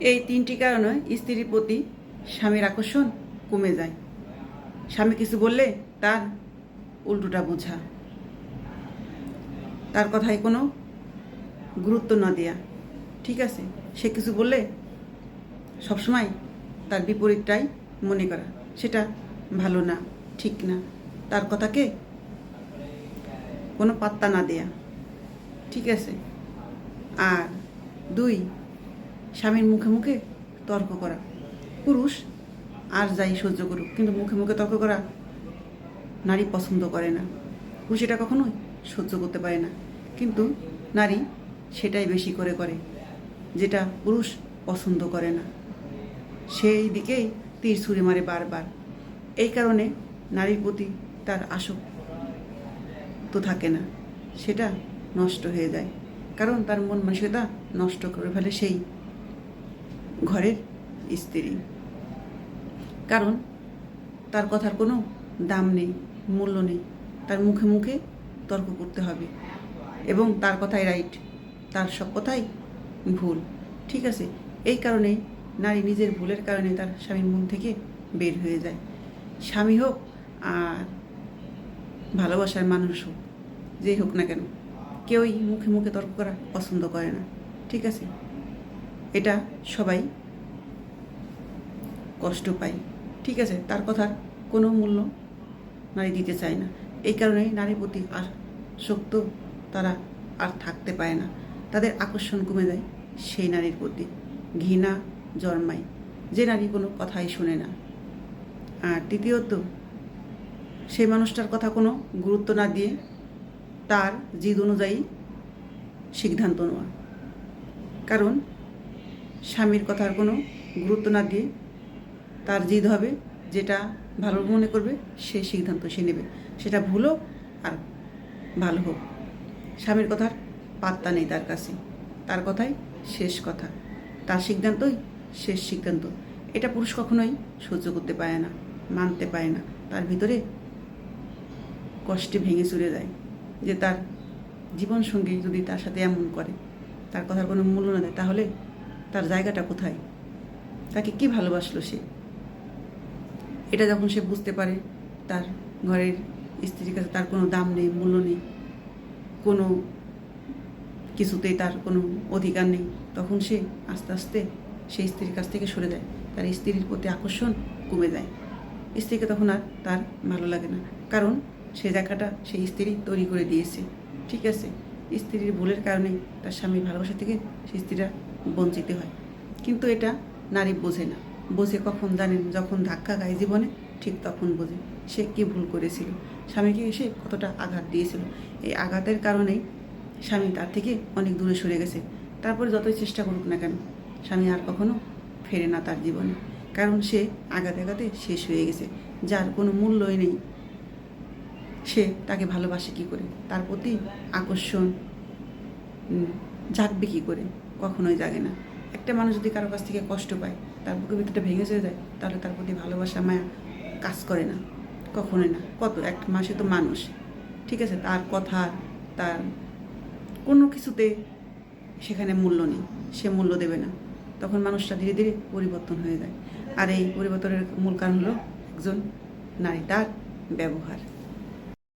এই তিনটি কারণে স্ত্রীর প্রতি স্বামীর আকর্ষণ কমে যায়। স্বামী কিছু বললে তার উল্টোটা বোঝা। তার কথায় কোনো গুরুত্ব না দেয়া। ঠিক আছে? সে কিছু বললে সবসময় তার বিপরীতটাই মনে করা। সেটা ভালো না, ঠিক না। তার কথাকে কোনো পাত্তা না দেয়া। ঠিক আছে? আর দুই স্বামীর মুখে মুখে তর্ক করা। পুরুষ আর যাই সহ্য করুক, কিন্তু মুখে মুখে তর্ক করা নারী পছন্দ করে না। পুরুষ এটা কখনোই সহ্য করতে পারে না। কিন্তু নারী সেটাই বেশি করে করে, যেটা পুরুষ পছন্দ করে না। সেই দিকেই তীর ছুঁড়ে মারে বারবার। এই কারণে নারীর প্রতি তার আসক্ত তো থাকে না। সেটা নষ্ট হয়ে যায়। কারণ তার মন মানসিকতা নষ্ট করে ফেলে সেই ঘরের স্ত্রী। কারণ তার কথার কোনো দাম নেই, মূল্য নেই। তার মুখে মুখে তর্ক করতে হবে। এবং তার কথাই রাইট তার সব কথাই ভুল। ঠিক আছে? এই কারণে নারী নিজের ভুলের কারণে তার স্বামীর মন থেকে বের হয়ে যায়। স্বামী হোক আর ভালোবাসার মানুষ হোক, যেই হোক না কেন, কেউই মুখে মুখে তর্ক করা পছন্দ করে না। ঠিক আছে? এটা সবাই কষ্ট পায়। ঠিক আছে, তার কথার কোনো মূল্য নারী দিতে চায় না। এই কারণে নারীর প্রতি আর শক্ত তারা আর থাকতে পারে না। তাদের আকর্ষণ কমে যায় সেই নারীর প্রতি। ঘৃণা জন্মায়, যে নারী কোনো কথাই শোনে না। আর তৃতীয়ত, সেই মানুষটার কথা কোনো গুরুত্ব না দিয়ে তার জিদ অনুযায়ী সিদ্ধান্ত নেওয়া। কারণ স্বামীর কথার কোনো গুরুত্ব না দিয়ে তার জিদ হবে, যেটা ভালো মনে করবে সেই সিদ্ধান্ত সে নেবে। সেটা ভুল হোক আর ভালো হোক। স্বামীর কথার পাত্তা নেই তার কাছে। তার কথাই শেষ কথা। তার সিদ্ধান্তই শেষ সিদ্ধান্ত। এটা পুরুষ কখনোই সহ্য করতে পারে না, মানতে পারে না। তার ভিতরে কষ্টে ভেঙে চলে যায় যে তার জীবন সঙ্গী যদি তার সাথে এমন করে, তার কথার কোনো মূল্য না দেয়, তাহলে তার জায়গাটা কোথায়? তাকে কি ভালোবাসলো সে? এটা যখন সে বুঝতে পারে, তার ঘরের স্ত্রীর কাছে তার কোনো দাম নেই, মূল্য নেই, কোনো কিছুতেই তার কোনো অধিকার নেই, তখন সে আস্তে আস্তে সেই স্ত্রীর কাছ থেকে সরে যায়। তার স্ত্রীর প্রতি আকর্ষণ কমে যায়। স্ত্রীকে তখন আর তার ভালো লাগে না, কারণ সে জায়গাটা সেই স্ত্রী তৈরি করে দিয়েছে। ঠিক আছে? স্ত্রীর ভুলের কারণে তার স্বামীর ভালোবাসা থেকে সেই স্ত্রীরা বঞ্চিত হয়। কিন্তু এটা নারী বোঝে না। বোঝে কখন জানেন, যখন ধাক্কা খায় জীবনে, ঠিক তখন বোঝে সে কি ভুল করেছিল। স্বামীকে এসে কতটা আঘাত দিয়েছিল। এই আঘাতের কারণেই স্বামী তার থেকে অনেক দূরে সরে গেছে। তারপরে যতই চেষ্টা করুক না কেন, স্বামী আর কখনো ফেরে না তার জীবনে। কারণ সে আঘাতে আঘাতে শেষ হয়ে গেছে। যার কোনো মূল্যই নেই। সে তাকে ভালোবাসে কী করে? তার প্রতি আকর্ষণ জাগবে কী করে? কখনোই জাগে না। একটা মানুষ যদি কারও কাছ থেকে কষ্ট পায়, তার বুকের ভিতরটা ভেঙে চলে যায়, তাহলে তার প্রতি ভালোবাসা, মায়া কাজ করে না। কখনোই না। কত, এক মাসে তো মানুষ। ঠিক আছে, তার কথা, তার কোনো কিছুতে সেখানে মূল্য নেই। সে মূল্য দেবে না। তখন মানুষটা ধীরে ধীরে পরিবর্তন হয়ে যায়। আর এই পরিবর্তনের মূল কারণ হলো একজন নারী, তার ব্যবহার।